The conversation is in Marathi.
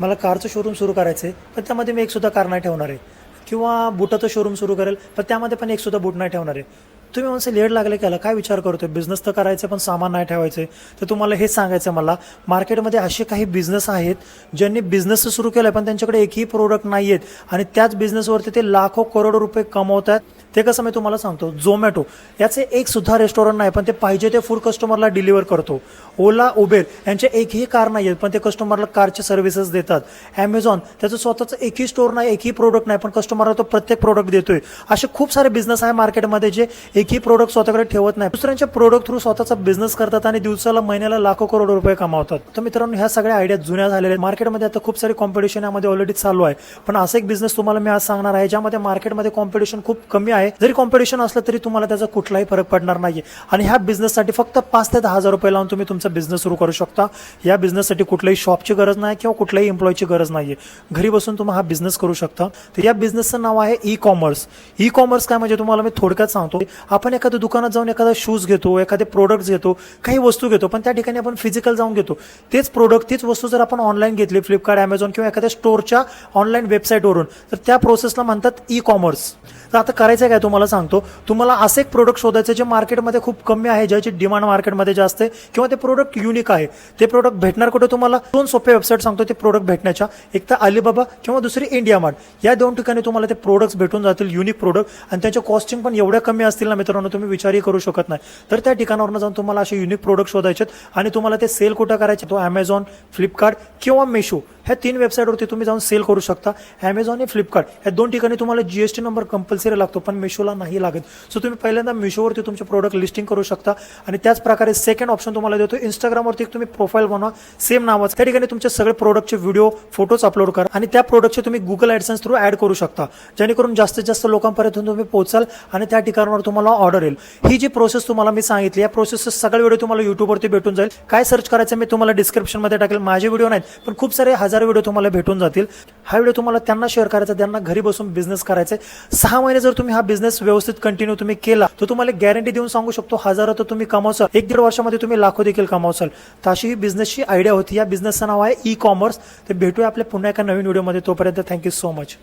मला कारचं शोरूम सुरू करायचं आहे पण त्यामध्ये मी एकसुद्धा कार नाही ठेवणार आहे. किंवा बुटाचं शोरूम सुरू करेल पण त्यामध्ये पण एकसुद्धा बूट नाही ठेवणार आहे. तुम्ही म्हणसे लेट लागले की काय विचार करतोय? बिझनेस तर करायचं पण सामान नाही ठेवायचं. तर तुम्हाला हे सांगायचं मला मार्केटमध्ये असे काही बिझनेस आहेत ज्यांनी बिझनेस सुरू केलाय पण त्यांच्याकडे एकही प्रोडक्ट नाही आहेत आणि त्याच बिझनेसवरती ते लाखो करोड रुपये कमवत आहेत ते कसं मी तुम्हाला सांगतो झोमॅटो याचे एक सुद्धा रेस्टॉरंट नाही पण ते पाहिजे ते फूड कस्टमरला डिलिव्हर करतो. ओला उबेर यांचे एकही कार नाही आहेत पण ते कस्टमरला कारचे सर्व्हिसेस देतात. ॲमेझॉन त्याचं स्वतःचं एकही स्टोर नाही एकही प्रोडक्ट नाही पण कस्टमरला तो प्रत्येक प्रोडक्ट देतोय. असे खूप सारे बिझनेस आहे मार्केटमध्ये जे एकही प्रोडक्ट स्वतःकडे ठेवत नाही. दुसऱ्यांच्या प्रोडक्ट थ्रू स्वतःचा बिझनेस करतात आणि दिवसाला महिन्याला लाखो करोड रुपये कमावतात. तर मित्रांनो ह्या सगळ्या आयडिया जुन्या झालेल्या आहेत. मार्केटमध्ये आता खूप सारी कॉम्पिटिशन यामध्ये ऑलरेडी चालू आहे. पण असं एक बिझनेस तुम्हाला मी आज सांगणार आहे ज्यामध्ये मार्केटमध्ये कॉम्पिटिशन खूप कमी आहे. जरी कॉम्पिटिशन असलं तरी तुम्हाला त्याचा कुठलाही फरक पडणार नाही आणि ह्या बिझनेससाठी फक्त पाच ते दहा हजार रुपये लावून तुम्ही तुमचा बिझनेस सुरू करू शकता. या बिझनेससाठी कुठल्याही शॉपची गरज नाही किंवा कुठल्याही एम्प्लॉयची गरज नाही घरी बसून तुम्ही हा बिझनेस करू शकता. तर या बिझनेसचं नाव आहे ई कॉमर्स ई कॉमर्स काय म्हणजे तुम्हाला मी थोडक्यात सांगतो. आपण एखाद्या दुकानात जाऊन एखादा शूज घेतो एखादे प्रोडक्ट्स घेतो काही वस्तू घेतो पण त्या ठिकाणी आपण फिजिकल जाऊन घेतो. तेच प्रोडक्ट तीच वस्तू जर आपण ऑनलाईन घेतली फ्लिपकार्ट अमेझॉन किंवा एखाद्या स्टोरच्या ऑनलाईन वेबसाईटवरून तर त्या प्रोसेसला म्हणतात ई कॉमर्स तर आता करायचं काय तुम्हाला सांगतो? तुम्हाला असं एक प्रोडक्ट शोधायचं जे मार्केटमध्ये खूप कमी आहे ज्याची डिमांड मार्केटमध्ये जास्त आहे किंवा ते प्रोडक्ट युनिक आहे. ते प्रोडक्ट भेटणार कुठे तुम्हाला? दोन सोपे वेबसाईट सांगतो ते प्रोडक्ट भेटण्याच्या. एक तर अलिबाबा किंवा दुसरी इंडिया मार्ट या दोन ठिकाणी तुम्हाला ते प्रोडक्ट्स भेटून जातील युनिक प्रोडक्ट आणि त्यांच्या कॉस्टिंग पण एवढ्या कमी असतील ना मित्रांनो तुम्ही विचारही करू शकत नाही. तर त्या ठिकाणावरून जाऊन तुम्हाला असे युनिक प्रोडक्ट शोधायचे आणि तुम्हाला ते सेल कुठं करायचे तो ॲमेझॉन फ्लिपकार्ट किंवा मेशो ह्या तीन वेबसाईटवरती तुम्ही जाऊन सेल करू शकता. ॲमेझॉन आणि फ्लिपकार्ट ह्या दोन ठिकाणी तुम्हाला जीएसटी नंबर कंपल्सरी लागतो पण मेशोला नाही लागत. सो तुम्ही पहिल्यांदा मेशोवरती तुमचे प्रोडक्ट लिस्टिंग करू शकता. आणि त्याच प्रकारे सेकंड ऑप्शन तुम्हाला देतो. इंस्टाग्रामवरती तुम्ही प्रोफाईल बनवा. सेम नावाचं. त्या ठिकाणी तुमचे सगळे प्रोडक्टचे व्हिडिओ फोटोज अपलोड करा. आणि त्या प्रोडक्टचे तुम्ही गुगल ॲडसन्स थ्रू ॲड करू शकता. जेणेकरून जास्तीत जास्त लोकांपर्यंत तुम्ही पोहोचाल आणि त्या ठिकाणावर तुम्हाला ऑर्डर येईल. ही जी प्रोसेस तुम्हाला मी सांगितली या प्रोसेस सगळे व्हिडिओ तुम्हाला युट्यूबवरती भेटून जाईल. काय सर्च करायचं मी तुम्हाला डिस्क्रिप्शनमध्ये टाकेल. माझे व्हिडिओ नाहीत पण खूप सारे हजार व्हिडिओ तुम्हाला भेटून जातील. हा व्हिडिओ तुम्हाला त्यांना शेअर करायचा त्यांना घरी बसून बिझनेस करायचा आहे. सहा महिने जर तुम्ही हा बिझनेस व्यवस्थित कंटिन्यू तुम्ही केला तर तुम्हाला गॅरंटी देऊन सांगू शकतो हजारो तर तुम्ही कमावसाल. एक दीड वर्षामध्ये तुम्ही लाखो देखील कमावसाल. तर अशी ही बिझनेसची आयडिया होती. या बिझनेसचं नाव आहे ई कॉमर्स तर भेटूया आपल्या पुन्हा एका नवीन व्हिडिओमध्ये तोपर्यंत थँक्यू सो मच